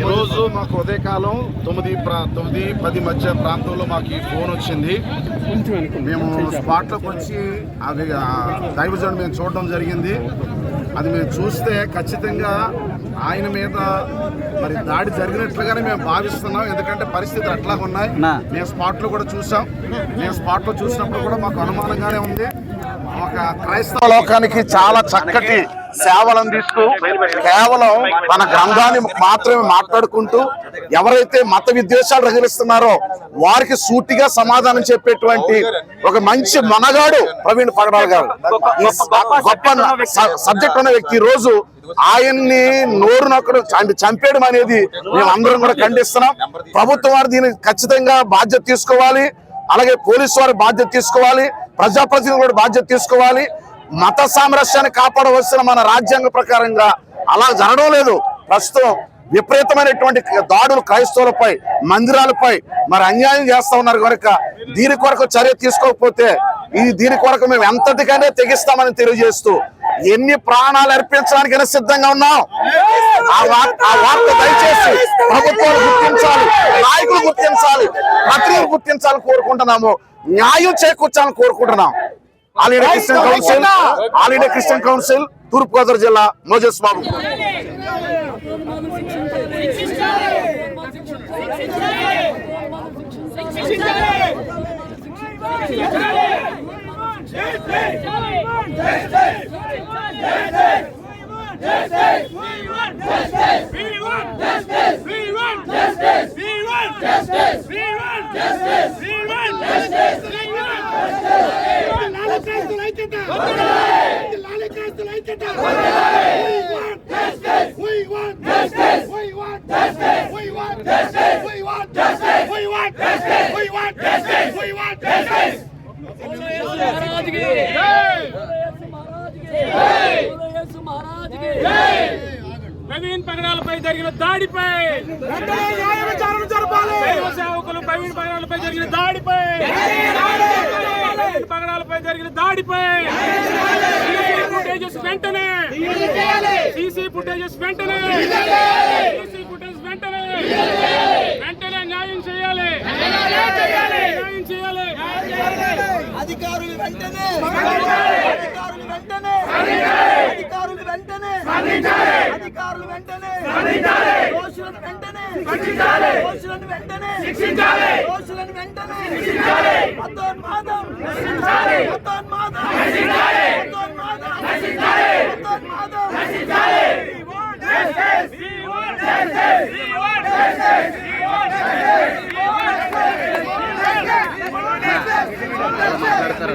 ఈరోజు మాకు ఉదయకాలం తొమ్మిది ప్రా తొమ్మిది పది మధ్య ప్రాంతంలో మాకు ఈ ఫోన్ వచ్చింది. మేము స్పాట్లోకి వచ్చి అది దైవజన్ మేము చూడడం జరిగింది. అది మేము చూస్తే ఖచ్చితంగా ఆయన మీద మరి దాడి జరిగినట్లుగానే మేము భావిస్తున్నాం. ఎందుకంటే పరిస్థితులు అట్లా ఉన్నాయి. మేము స్పాట్లో కూడా చూసాం. మేము స్పాట్లో చూసినప్పుడు కూడా మాకు అనుమానంగానే ఉంది. ఒక క్రైస్తవ లోకానికి చాలా చక్కటి సేవలను తీసుకు కేవలం మన గ్రంథాన్ని మాత్రమే మాట్లాడుకుంటూ ఎవరైతే మత విద్వేషాలు రగిలిస్తున్నారో వారికి సూటిగా సమాధానం చెప్పేటువంటి ఒక మంచి మనగాడు ప్రవీణ్ పగడాల్ గారు. ఈ గొప్ప సబ్జెక్ట్ ఉన్న వ్యక్తి ఈ రోజు ఆయన్ని నోరు నొక్కడు అంటే చంపేయడం అనేది మేము అందరం కూడా ఖండిస్తున్నాం. ప్రభుత్వం వారు దీనికి ఖచ్చితంగా బాధ్యత తీసుకోవాలి. అలాగే పోలీసు వారు బాధ్యత తీసుకోవాలి. ప్రజాప్రతినిధులు కూడా బాధ్యత తీసుకోవాలి. మత సామరస్యాన్ని కాపాడవలసిన మన రాజ్యాంగ ప్రకారంగా అలా జరగడం లేదు. ప్రస్తుతం విపరీతమైనటువంటి దాడులు క్రైస్తవులపై మందిరాలపై మరి అన్యాయం చేస్తూ ఉన్నారు కనుక దీని కొరకు చర్య తీసుకోకపోతే ఈ దీని కొరకు మేము ఎంతటికైనా తెగిస్తామని తెలియజేస్తూ ఎన్ని ప్రాణాలు అర్పించడానికైనా సిద్ధంగా ఉన్నాం. ఆ వార్త ఆ వార్త దయచేసి ప్రభుత్వాలు గుర్తించాలి నాయకులు గుర్తించాలి ప్రతినిధులు గుర్తించాలని కోరుకుంటున్నాము న్యాయం చేకూర్చాలని కోరుకుంటున్నాం. All India Christian Council All India Christian Council తూర్పు గోదావరి జిల్లా మోజస్ బాబు महाराज की महाराज की ప్రవీణ్ పగడాలపై జరిగిన దాడిపై దైవ సేవకులు ప్రవీణ్ పగడాలపై జరిగిన దాడిపై ప్రవీణ్ పగడాలపై జరిగిన దాడిపై సీసీ ఫుటేజెస్ వెంటనే సీసీ ఫుటేజెస్ వెంటనే సీసీ ఫుటేజ్ వెంటనే వెంటనే అధికారులు వెంటనే అధికారులు వెంటనే అధికారులు వెంటనే అధికారులు వెంటనే దోషులను వెంటనే దోషులను వెంటనే దోషులను వెంటనే మతోన్మాదం మతోన్మాదం మతోన్మాదం మతోన్మాదం ಸರ್